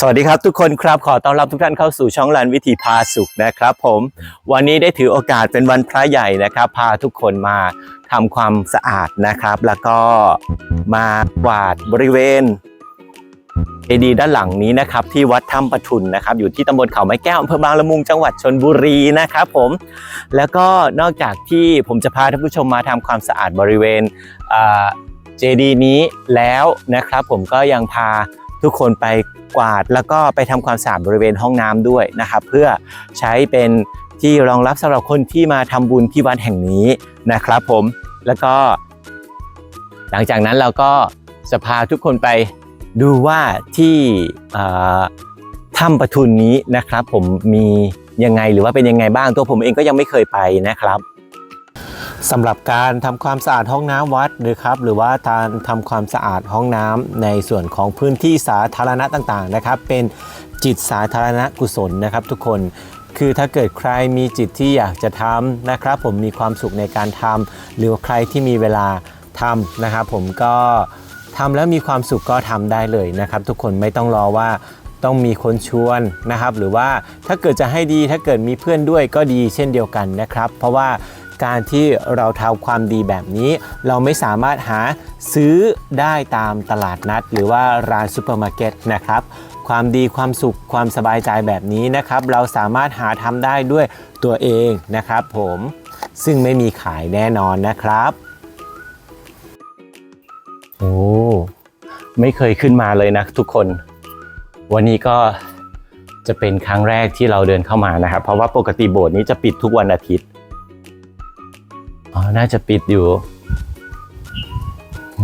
สวัสดีครับทุกคนครับขอต้อนรับทุกท่านเข้าสู่ช่องลันวิถีพาสุขนะครับ ผมวันนี้ได้ถือโอกาสเป็นวันพระใหญ่นะครับ พาทุกคนมาทำความสะอาดนะครับ แล้วก็มากวาดบริเวณเจดีด้านหลังนี้นะครับ ที่วัดถ้ำปทุนนะครับ อยู่ที่ตำบลเขาไม้แก้วอำเภอบางละมุงจังหวัดชนบุรีนะครับผมแล้วก็นอกจากที่ผมจะพาท่านผู้ชมมาทำความสะอาดบริเวณเจดีย์นี้แล้วนะครับ ผมก็ยังพา ทุกคนไปกวาดแล้วก็ไปทำความสะอาดบริเวณห้องน้ำด้วยนะครับ เพื่อใช้เป็นที่รองรับสำหรับคนที่มาทำบุญที่วัดแห่งนี้นะครับ ผมแล้วก็ หลังจากนั้นเราก็จะพาทุกคนไปดูว่าที่ถ้ำปทุนนี้นะครับ ผมมียังไงหรือว่าเป็นยังไงบ้างตัวผมเองก็ยังไม่เคยไปนะครับ สำหรับการทำความสะอาดห้องน้ำวัดนะครับหรือว่าการทำความสะอาดห้องน้ำในส่วนของพื้นที่สาธารณะต่างๆนะครับ เป็นจิตสาธารณะกุศลนะครับ ทุกคนคือถ้าเกิดใครมีจิตที่อยากจะทำนะครับ ผมมีความสุขในการทำหรือว่าใครที่มีเวลาทำนะครับ ผมก็ทำแล้วมีความสุขก็ทำได้เลยนะครับ ทุกคนไม่ต้องรอว่าต้องมีคนชวนนะครับ หรือว่าถ้าเกิดจะให้ดีถ้าเกิดมีเพื่อนด้วยก็ดีเช่นเดียวกันนะครับ เพราะว่า การที่เราทำความดีแบบนี้ เราไม่สามารถหาซื้อได้ตามตลาดนัด หรือว่าร้านซูเปอร์มาร์เก็ตนะครับความดีความสุขความสบายใจแบบนี้นะครับ เราสามารถหาทำได้ด้วยตัวเองนะครับ ผมซึ่งไม่มีขายแน่นอนนะครับโอ้ไม่เคยขึ้นมาเลยนะทุกคน วันนี้ก็จะเป็นครั้งแรกที่เราเดินเข้ามานะครับ เพราะว่าปกติโบสถ์นี้จะปิดทุกวันอาทิตย์ น่าจะปิดอยู่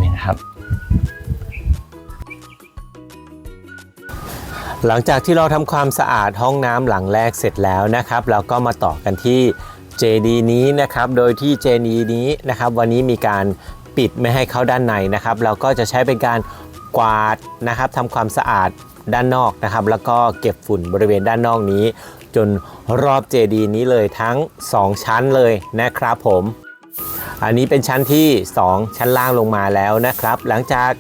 นี่นะครับ หลังจากที่เราทำความสะอาดห้องน้ำหลังแรกเสร็จแล้วนะครับ เราก็มาต่อกันที่เจดีนี้นะครับ โดยที่เจดีนี้นะครับ วันนี้มีการปิดไม่ให้เข้าด้านในนะครับ เราก็จะใช้เป็นการกวาดนะครับทำความสะอาดด้านนอกนะครับ แล้วก็เก็บฝุ่นบริเวณด้านนอกนี้ จนรอบเจดีนี้เลยทั้ง 2 ชั้นเลยนะครับผม อันนี้เป็นชั้นที่ 2 ชั้นล่างลงมาแล้วนะครับ หลังจาก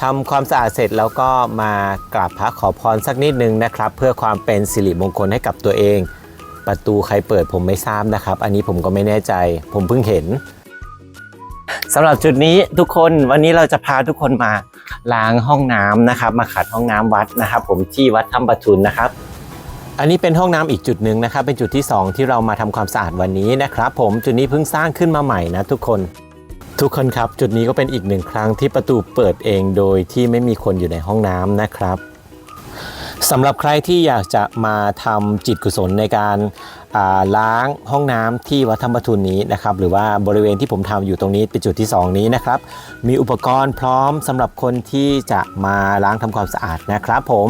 ทำความสะอาดเสร็จแล้วก็มากราบพระขอพรสักนิดนึงนะครับ เพื่อความเป็นสิริมงคลให้กับตัวเอง ประตูใครเปิดผมไม่ทราบนะครับ อันนี้ผมก็ไม่แน่ใจ ผมเพิ่งเห็นสำหรับจุดนี้ทุกคนวันนี้เราจะพาทุกคนมาล้างห้องน้ำนะครับ มาขัดห้องน้ำวัดนะครับ ผมที่วัดถ้ำปทุนนะครับ อันนี้เป็นห้องน้ำอีกจุดหนึ่งนะครับ เป็นจุดที่ 2 ที่เรามาทำความสะอาดวันนี้นะครับ ผมจุดนี้เพิ่งสร้างขึ้นมาใหม่นะทุกคน ทุกคนครับ จุดนี้ก็เป็นอีกหนึ่งครั้งที่ประตูเปิดเองโดยที่ไม่มีคนอยู่ในห้องน้ำนะครับสำหรับใครที่อยากจะมาทำจิตกุศลในการ ล้างห้องน้ำที่วัดธรรมทุนนี้นะครับหรือว่าบริเวณที่ผมทำอยู่ตรงนี้เป็นจุดที่ 2 นี้นะครับ มีอุปกรณ์พร้อมสำหรับคนที่จะมาล้างทำความสะอาดนะครับผม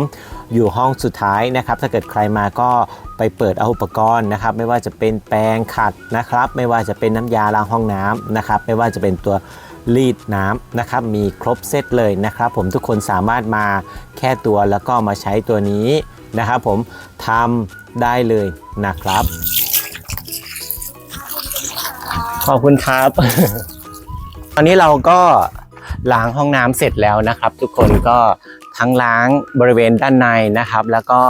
อยู่ห้องสุดท้ายนะครับ ถ้าเกิดใครมาก็ไปเปิดเอาอุปกรณ์นะครับ ไม่ว่าจะเป็นแปรงขัดนะครับ ไม่ว่าจะเป็นน้ำยาล้างห้องน้ำนะครับ ไม่ว่าจะเป็นตัวรีดน้ำนะครับมีครบเซตเลยนะครับ ผมทุกคนสามารถมาแค่ตัวแล้วก็มาใช้ตัวนี้นะครับ ผมทำ ได้เลยนะครับ ขอบคุณครับ ตอนนี้เราก็ล้างห้องน้ำเสร็จแล้วนะครับ ทุกคนก็ทั้งล้างบริเวณด้านในนะครับ แล้วก็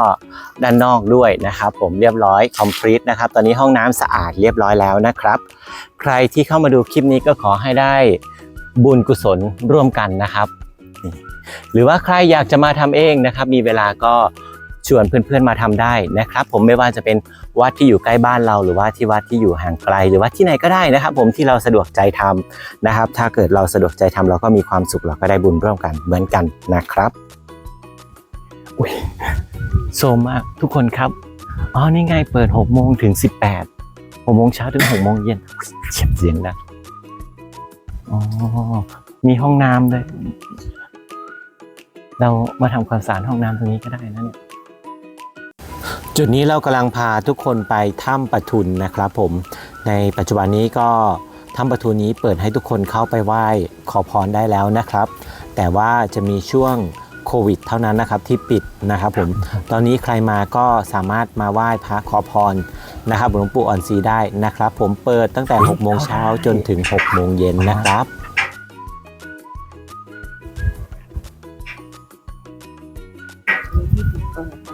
ด้านนอกด้วยนะครับ ผมเรียบร้อย complete นะครับ ตอนนี้ห้องน้ำสะอาดเรียบร้อยแล้วนะครับ ใครที่เข้ามาดูคลิปนี้ก็ขอให้ได้บุญกุศลร่วมกันนะครับ หรือว่าใครอยากจะมาทำเองนะครับ มีเวลาก็ ชวนเพื่อนๆมาทำได้นะครับ ผมไม่ว่าจะเป็นวัดที่อยู่ใกล้บ้านเรา หรือว่าที่วัดที่อยู่ห่างไกล หรือว่าที่ไหนก็ได้นะครับ ผมที่เราสะดวกใจทำนะครับ ถ้าเกิดเราสะดวกใจทำเราก็มีความสุขเราก็ได้บุญร่วมกันเหมือนกันนะครับอุ้ยโซมมากทุกคนครับอ๋อนี่ไงเปิด6โมงถึง 18 6โมงเช้าถึง6โมงเย็นเฉียบเสียงนะอ๋อมีห้องน้ำด้วย เรามาทำความสะอาดห้องน้ำตรงนี้ก็ได้นะเนี่ย จุดนี้เรากำลังพาทุกคนไปถ้ำปะทุนนะครับผมในปัจจุบันนี้ก็ถ้ำปะทุนนี้เปิดให้ทุกคนเข้าไปไหว้ขอพรได้แล้วนะครับ แต่ว่าจะมีช่วงโควิด เท่านั้นนะครับที่ปิดนะครับผมตอนนี้ใครมาก็สามารถมาไหว้พระขอพรนะครับหลวงปู่อ่อนศรีได้นะครับ ผมเปิดตั้งแต่6โมงเช้าจนถึง6โมงเย็นนะครับที่ถูกเปิอ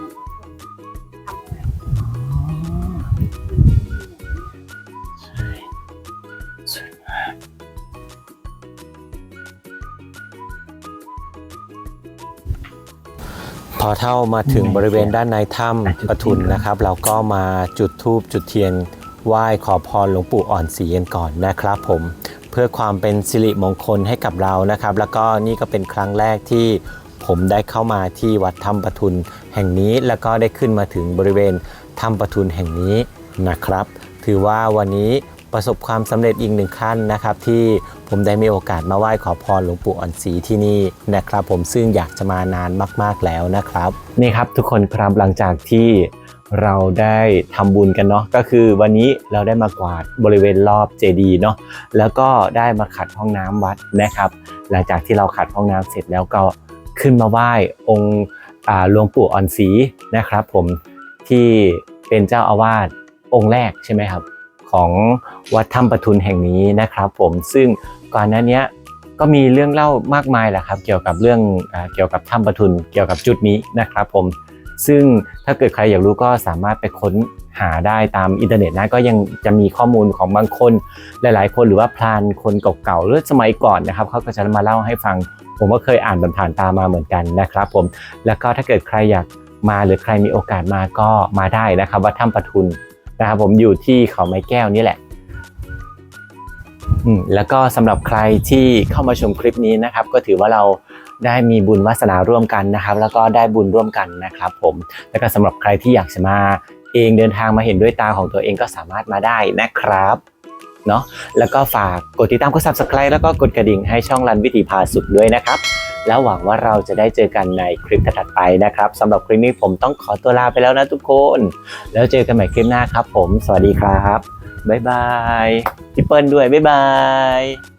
พอเท่ามาถึงบริเวณด้านในถ้ำปทุนนะครับ เราก็มาจุดธูปจุดเทียนไหว้ขอพรหลวงปู่อ่อนศรีกันก่อนนะครับผมเพื่อความเป็นสิริมงคลให้กับเรานะครับ แล้วก็นี่ก็เป็นครั้งแรกที่ผมได้เข้ามาที่วัดถ้ำปทุนแห่งนี้แล้วก็ได้ขึ้นมาถึงบริเวณถ้ำปทุนแห่งนี้นะครับ ถือว่าวันนี้ ประสบความสำเร็จอีกหนึ่งขั้นนะครับ ที่ผมได้มีโอกาสมาไหว้ขอพรหลวงปู่อ่อนศรีที่นี่นะครับ ผมซึ่งอยากจะมานานมาก ๆแล้วนะครับ นี่ครับทุกคนครับหลังจากที่เราได้ทำบุญกันเนาะก็คือวันนี้เราได้มากวาดบริเวณรอบเจดีย์เนาะแล้วก็ได้มาขัดห้องน้ำวัดนะครับ หลังจากที่เราขัดห้องน้ำเสร็จแล้วก็ขึ้นมาไหว้องค์หลวงปู่อ่อนศรีนะครับ ผมที่เป็นเจ้าอาวาสองค์แรกใช่ไหมครับ ของวัดถ้ำปทุนแห่งนี้นะครับผมซึ่งก่อนหน้านี้ก็มีเรื่องเล่ามากมายแหละครับเกี่ยวกับเรื่องเกี่ยวกับถ้ำปทุนเกี่ยวกับจุดนี้นะครับผมซึ่งถ้าเกิดใครอยากรู้ก็สามารถไปค้นหาได้ตามอินเทอร์เน็ตนะก็ยังจะมีข้อมูลของบางคนหลาย ๆ คนหรือว่าพรานคนเก่าๆหรือสมัยก่อนนะครับเขาก็จะมาเล่าให้ฟัง ผมก็เคยอ่านผ่านๆตามมาเหมือนกันนะครับ ผมแล้วก็ถ้าเกิดใครอยากมาหรือใครมีโอกาสมาก็มาได้นะครับวัดถ้ำปทุน นะครับผมอยู่ที่เขาไม้แก้วนี่แหละแล้วก็สำหรับใครที่เข้ามาชมคลิปนี้นะครับ ก็ถือว่าเราได้มีบุญวาสนาร่วมกันนะครับ แล้วก็ได้บุญร่วมกันนะครับ ผมแล้วก็สำหรับใครที่อยากจะมาเองเดินทางมาเห็นด้วยตาของตัวเองก็สามารถมาได้นะครับเนาะแล้วก็ฝากกดติดตามกด subscribe แล้วก็กดกระดิ่งให้ช่องรันวิถีพาสุขด้วยนะครับ แล้วหวังว่าเราจะได้เจอกันในคลิปถัดไปนะครับสำหรับคลิปนี้ผมต้องขอตัวลาไปแล้วนะทุกคน แล้วเจอกันใหม่คลิปหน้าครับผม สวัสดีครับ บ๊ายบายพี่เปิ้ลด้วย บ๊ายบาย